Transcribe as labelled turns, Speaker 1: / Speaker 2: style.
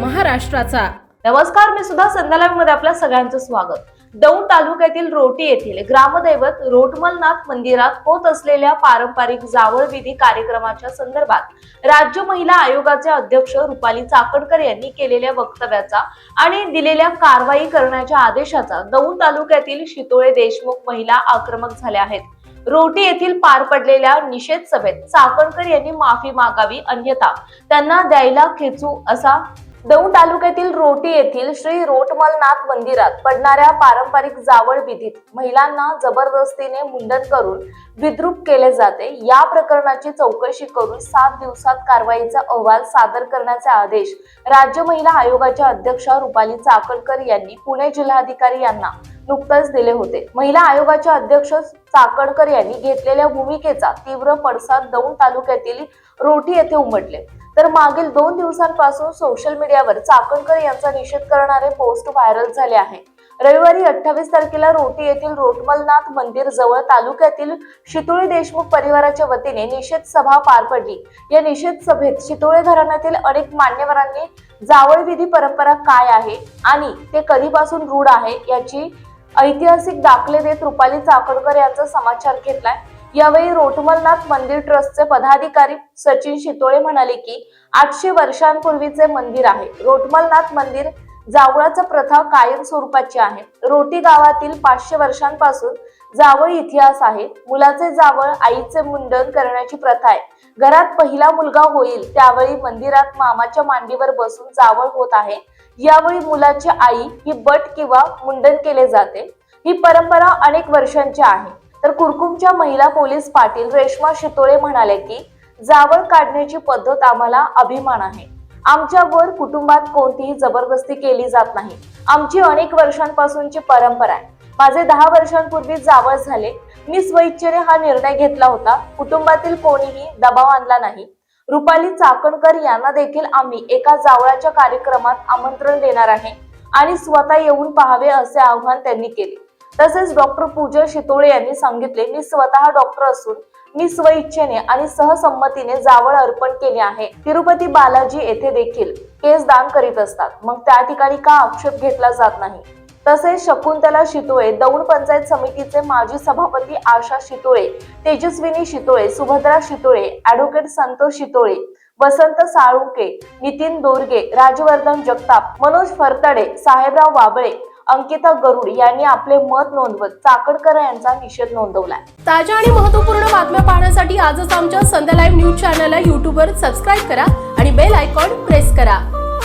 Speaker 1: महाराष्ट्राचा.
Speaker 2: नमस्कार मी सुद्धा संध्यालाईव्हमध्ये आपल्या सगळ्यांचं स्वागत. दौंड तालुक्यातील रोटी येथील ग्रामदैवत रोटमलनाथ मंदिरात होत असलेल्या पारंपरिक जावळ विधी कार्यक्रमाच्या संदर्भात राज्य महिला आयोगाचे अध्यक्ष रुपाली चाकणकर यांनी केलेल्या वक्तव्याचा आणि दिलेल्या कारवाई करण्याच्या आदेशाचा दौंड तालुक्यातील शितोळे देशमुख महिला आक्रमक झाल्या आहेत. रोटी येथील पार पडलेल्या निषेध सभेत चाकणकर यांनी माफी मागावी अन्यथा त्यांना द्यायला खेचू असा दौंड तालुक्यातील रोटी येथील श्री रोटमलनाथ मंदिरात पडणाऱ्या पारंपरिक जावळ विधीत महिलांना जबरदस्तीने मुंडन करून विद्रूप केले जाते. या प्रकरणाची चौकशी करून सात दिवसात कारवाईचा अहवाल सादर करण्याचे आदेश राज्य महिला आयोगाच्या अध्यक्षा रुपाली चाकणकर यांनी पुणे जिल्हाधिकारी यांना नुकतेच दिले होते. महिला आयोगाच्या अध्यक्ष चाकणकर यांनी घेतलेल्या भूमिकेचा तीव्र पडसाद दौंड तालुक्यातील रोटी येथे उमटले. तर मागील दोन दिवसांपासून सोशल मीडियावर चाकणकर यांचा निषेध करणारे पोस्ट व्हायरल झाले आहे. रविवारी अठ्ठावीस तारखेला रोटी येथील रोटमलनाथ मंदिर जवळ तालुक्यातील शितोळे देशमुख परिवाराच्या वतीने निषेध सभा पार पडली. या निषेध सभेत शितोळे घराण्यातील अनेक मान्यवरांनी जावळ विधी परंपरा काय आहे आणि ते कधीपासून रूढ आहे याची ऐतिहासिक दाखले देत रुपाली चाकणकर यांचा समाचार घेतलाय. यावेळी रोटमलनाथ मंदिर ट्रस्टचे पदाधिकारी सचिन शितोळे म्हणाले की आठशे वर्षांपूर्वीचे मंदिर आहे. रोटमलनाथ मंदिर जावळाचा प्रथा कायम स्वरूपाची आहे. रोटी गावातील पाचशे वर्षांपासून जावळ इतिहास आहे. मुलाचे जावळ आईचे मुंडन करण्याची प्रथा आहे. घरात पहिला मुलगा होईल त्यावेळी मंदिरात मामाच्या मांडीवर बसून जावळ होत आहे. यावेळी मुलाची आई ही बट किंवा मुंडन केले जाते. ही परंपरा अनेक वर्षांची आहे. तर कुरकुमच्या महिला पोलीस पाटील रेश्मा शितोळे म्हणाले की जावळ काढण्याची पद्धत आम्हाला अभिमान आहे. आमच्यावर कुटुंबात कोणतीही जबरदस्ती केली जात नाही. आमची अनेक वर्षांपासूनची परंपरा आहे. माझे दहा वर्षांपूर्वी जावळ झाले. मी स्वइच्छेने हा निर्णय घेतला होता. कुटुंबातील कोणीही दबाव आणला नाही. रुपाली चाकणकर यांना देखील आम्ही एका जावळाच्या कार्यक्रमात आमंत्रण देणार आहे आणि स्वतः येऊन पाहावे असे आव्हान त्यांनी केले. तसेच डॉक्टर पूजा शितोळे यांनी सांगितले मी स्वतः डॉक्टर असून मी स्वइच्छेने आणि सहसंमतीने जावळ अर्पण केले आहे. तिरुपती बालाजी येथे देखील केस दान करीत असतात. मग त्या ठिकाणी का आक्षेप घेतला जात नाही? तसेच शकुंतला शितोळे दौंड पंचायत समितीचे माजी सभापती आशा शितोळे तेजस्विनी शितोळे सुभद्रा शितोळे ऍडव्होकेट संतोष शितोळे वसंत साळुंके नितीन दोरगे राजवर्धन जगताप मनोज फरतडे साहेबराव वाबळे अंकिता गरुड यांनी आपले मत नोंदवत चाकणकर यांचा निषेध नोंदवलाय.
Speaker 1: ताज्या आणि महत्त्वपूर्ण बातम्या पाहण्यासाठी आजच आमच्या संध्या लाईव्ह न्यूज चॅनलला यूट्यूबवर सबस्क्राईब करा आणि बेल आयकॉन प्रेस करा.